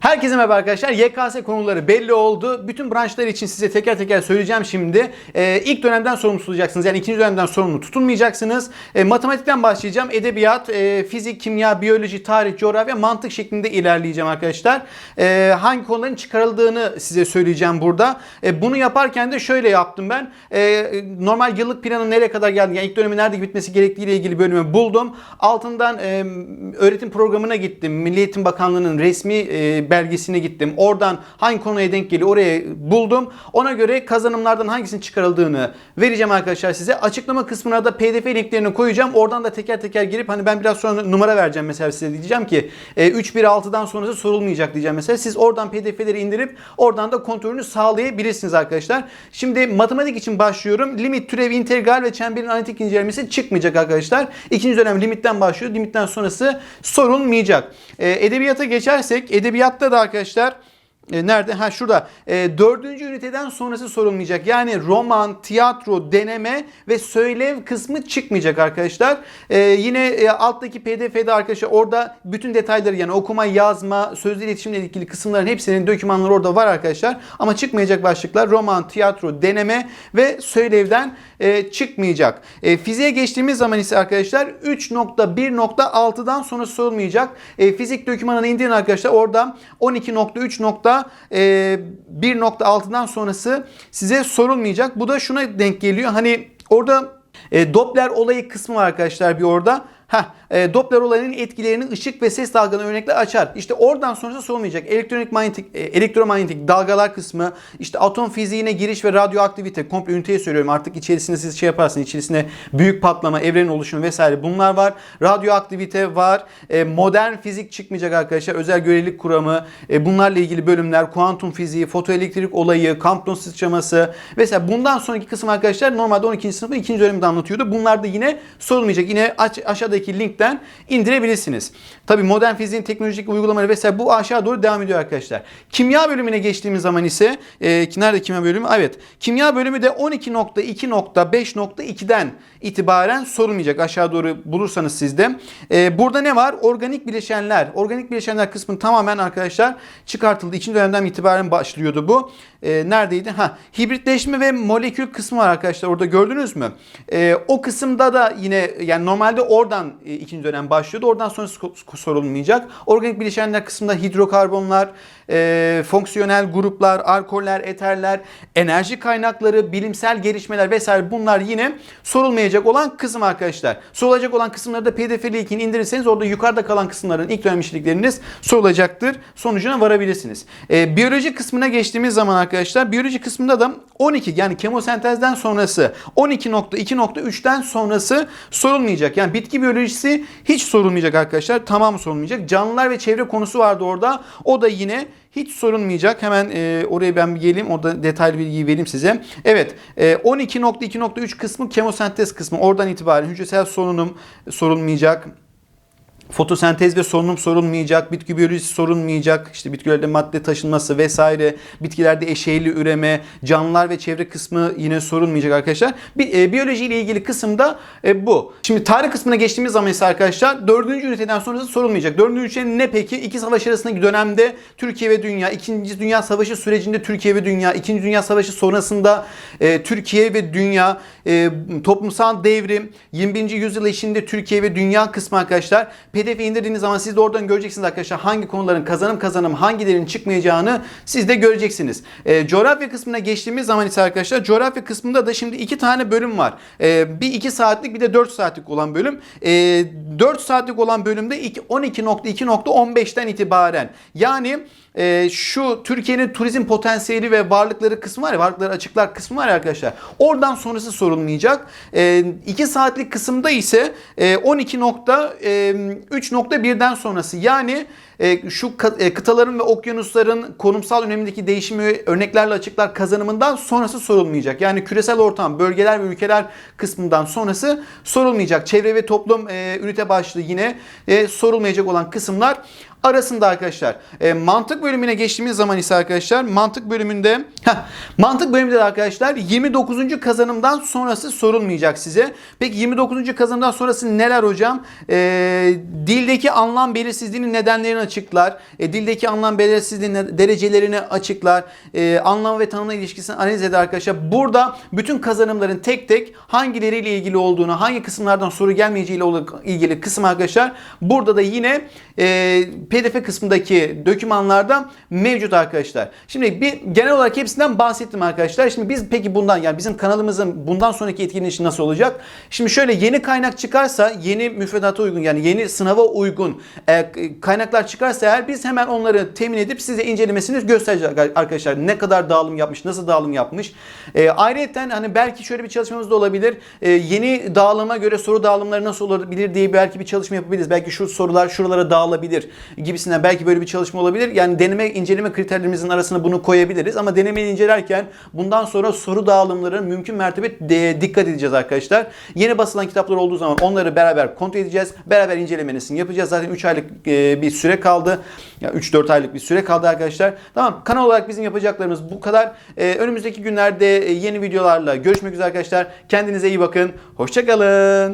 Herkese merhaba arkadaşlar. YKS konuları belli oldu. Bütün branşlar için size teker teker söyleyeceğim şimdi. Ee, ilk dönemden sorumlu tutacaksınız. Yani ikinci dönemden sorumlu tutulmayacaksınız. Ee, matematikten başlayacağım. Edebiyat, e, fizik, kimya, biyoloji, tarih, coğrafya, mantık şeklinde ilerleyeceğim arkadaşlar. Ee, hangi konuların çıkarıldığını size söyleyeceğim burada. Ee, bunu yaparken de şöyle yaptım ben. Ee, normal yıllık planın nereye kadar geldi? Yani ilk dönemin nerede bitmesi gerektiği ile ilgili bölümü buldum. Altından e, öğretim programına gittim. Milli Eğitim Bakanlığı'nın resmi e, belgesine gittim. Oradan hangi konuya denk geliyor oraya buldum. Ona göre kazanımlardan hangisinin çıkarıldığını vereceğim arkadaşlar size. Açıklama kısmına da pdf linklerini koyacağım. Oradan da teker teker girip hani ben biraz sonra numara vereceğim mesela size diyeceğim ki e, 316'dan sonrası sorulmayacak diyeceğim mesela. Siz oradan pdf'leri indirip oradan da kontrolünü sağlayabilirsiniz arkadaşlar. Şimdi matematik için başlıyorum. Limit, türev, integral ve çemberin analitik incelemesi çıkmayacak arkadaşlar. İkinci dönem limitten başlıyor. Limitten sonrası sorulmayacak. E, edebiyata geçersek edebiyatta da arkadaşlar e, nerede? Ha şurada. E, dördüncü üniteden sonrası sorulmayacak. Yani roman, tiyatro, deneme ve söylev kısmı çıkmayacak arkadaşlar. E, yine e, alttaki pdf'de arkadaşlar orada bütün detayları yani okuma, yazma, sözlü iletişimle ilgili kısımların hepsinin dokümanları orada var arkadaşlar. Ama çıkmayacak başlıklar roman, tiyatro, deneme ve söylevden e, çıkmayacak. E, fiziğe geçtiğimiz zaman ise arkadaşlar 3.1.6'dan sonra sorulmayacak. E, fizik dokümanını indirin arkadaşlar. Orada 12.3.1.6'dan sonrası size sorulmayacak. Bu da şuna denk geliyor. Hani orada e, Doppler olayı kısmı var arkadaşlar bir orada. Heh, e, Doppler olayının etkilerini ışık ve ses dalgalarına örnekle açar. İşte oradan sonrası sorulmayacak. Elektronik manyetik, e, elektromanyetik dalgalar kısmı, işte atom fiziğine giriş ve radyoaktivite, komple üniteye söylüyorum artık içerisinde siz şey yaparsınız, içerisinde büyük patlama, evrenin oluşumu vesaire bunlar var. Radyoaktivite var. E, modern fizik çıkmayacak arkadaşlar. Özel görelilik kuramı, e, bunlarla ilgili bölümler, kuantum fiziği, fotoelektrik olayı, Compton sıçraması vesaire. Bundan sonraki kısım arkadaşlar normalde 12. sınıfı 2. dönemde anlatıyordu. Bunlar da yine sorulmayacak. Yine aç, aşağıdaki linkten indirebilirsiniz. Tabi modern fiziğin teknolojik uygulamaları vesaire bu aşağı doğru devam ediyor arkadaşlar. Kimya bölümüne geçtiğimiz zaman ise e, nerede kimya bölümü? Evet. Kimya bölümü de 12.2.5.2'den itibaren sorulmayacak. Aşağı doğru bulursanız sizde. E, burada ne var? Organik bileşenler. Organik bileşenler kısmı tamamen arkadaşlar çıkartıldı. İkinci dönemden itibaren başlıyordu bu. E, neredeydi? Ha, hibritleşme ve molekül kısmı var arkadaşlar. Orada gördünüz mü? E, o kısımda da yine yani normalde oradan e, ikinci dönem başlıyordu. Oradan sonra so- sorulmayacak. Organik bileşenler kısmında hidrokarbonlar, e, fonksiyonel gruplar, alkoller, eterler, enerji kaynakları, bilimsel gelişmeler vesaire bunlar yine sorulmayacak olan kısım arkadaşlar. Sorulacak olan kısımları da pdf linkini indirirseniz orada yukarıda kalan kısımların ilk dönem işlikleriniz sorulacaktır. Sonucuna varabilirsiniz. E, biyoloji kısmına geçtiğimiz zaman arkadaşlar biyoloji kısmında da 12 yani kemosentezden sonrası 12.2.3'ten sonrası sorulmayacak. Yani bitki biyolojisi hiç sorulmayacak arkadaşlar. Tamam sorulmayacak. Canlılar ve çevre konusu vardı orada. O da yine hiç sorulmayacak. Hemen e, oraya ben bir geleyim. Orada detaylı bilgiyi vereyim size. Evet. E, 12.2.3 kısmı kemosentez kısmı. Oradan itibaren hücresel solunum sorulmayacak. Fotosentez ve solunum sorulmayacak, bitki biyolojisi sorulmayacak, işte bitkilerde madde taşınması vesaire, bitkilerde eşeyli üreme, canlılar ve çevre kısmı yine sorulmayacak arkadaşlar. Bir, e, biyoloji ile ilgili kısımda e, bu. Şimdi tarih kısmına geçtiğimiz zaman ise arkadaşlar dördüncü üniteden sonrası sorulmayacak. Dördüncü ünite ne peki? İki savaş arasındaki dönemde Türkiye ve Dünya, İkinci Dünya Savaşı sürecinde Türkiye ve Dünya, İkinci Dünya Savaşı sonrasında e, Türkiye ve Dünya, e, toplumsal devrim, 21. yüzyıl eşiğinde Türkiye ve Dünya kısmı arkadaşlar. PDF indirdiğiniz zaman siz de oradan göreceksiniz arkadaşlar hangi konuların kazanım kazanım hangilerinin çıkmayacağını siz de göreceksiniz. E, coğrafya kısmına geçtiğimiz zaman ise arkadaşlar coğrafya kısmında da şimdi iki tane bölüm var. E, bir 2 saatlik bir de 4 saatlik olan bölüm. E, 4 saatlik olan bölümde 12.2.15'ten itibaren yani e, şu Türkiye'nin turizm potansiyeli ve varlıkları kısmı var ya varlıkları açıklar kısmı var ya arkadaşlar. Oradan sonrası sorulmayacak. 2 saatlik kısımda ise e, 12.3.1'den sonrası yani e, şu e, kıtaların ve okyanusların konumsal önemindeki değişimi örneklerle açıklar kazanımından sonrası sorulmayacak. Yani küresel ortam, bölgeler ve ülkeler kısmından sonrası sorulmayacak. Çevre ve toplum e, ünite başlığı yine sorulmayacak olan kısımlar arasında arkadaşlar. E, mantık bölümüne geçtiğimiz zaman ise arkadaşlar mantık bölümünde heh, mantık bölümünde de arkadaşlar 29. kazanımdan sonrası sorulmayacak size. Peki 29. kazanımdan sonrası neler hocam? E, dildeki anlam belirsizliğinin nedenlerini açıklar. E, dildeki anlam belirsizliğini, derecelerini açıklar. E, anlam ve tanımla ilişkisini analiz eder arkadaşlar. Burada bütün kazanımların tek tek hangileriyle ilgili olduğunu, hangi kısımlardan soru gelmeyeceğiyle ilgili kısım arkadaşlar. Burada da yine e, PDF kısmındaki dokümanlarda mevcut arkadaşlar. Şimdi bir genel olarak hepsinden bahsettim arkadaşlar. Şimdi biz peki bundan yani bizim kanalımızın bundan sonraki etkilenişi nasıl olacak? Şimdi şöyle yeni kaynak çıkarsa, yeni müfredata uygun yani yeni sınava uygun e, kaynaklar çıkarsa eğer biz hemen onları temin edip size incelemesini göstereceğiz arkadaşlar. Ne kadar dağılım yapmış, nasıl dağılım yapmış. E, ayrıca hani belki şöyle bir çalışmamız da olabilir. E, yeni dağılıma göre soru dağılımları nasıl olabilir diye belki bir çalışma yapabiliriz. Belki şu sorular şuralara dağılabilir gibisinden belki böyle bir çalışma olabilir. Yani deneme inceleme kriterlerimizin arasına bunu koyabiliriz ama denemeyi incelerken bundan sonra soru dağılımları mümkün mertebe de, dikkat edeceğiz arkadaşlar. Yeni basılan kitaplar olduğu zaman onları beraber kontrol edeceğiz. Beraber incelemesini yapacağız. Zaten 3 aylık e, bir süre kaldı. Ya 3-4 aylık bir süre kaldı arkadaşlar. Tamam kanal olarak bizim yapacaklarımız bu kadar. E, önümüzdeki günlerde e, yeni videolarla görüşmek üzere arkadaşlar. Kendinize iyi bakın. Hoşçakalın.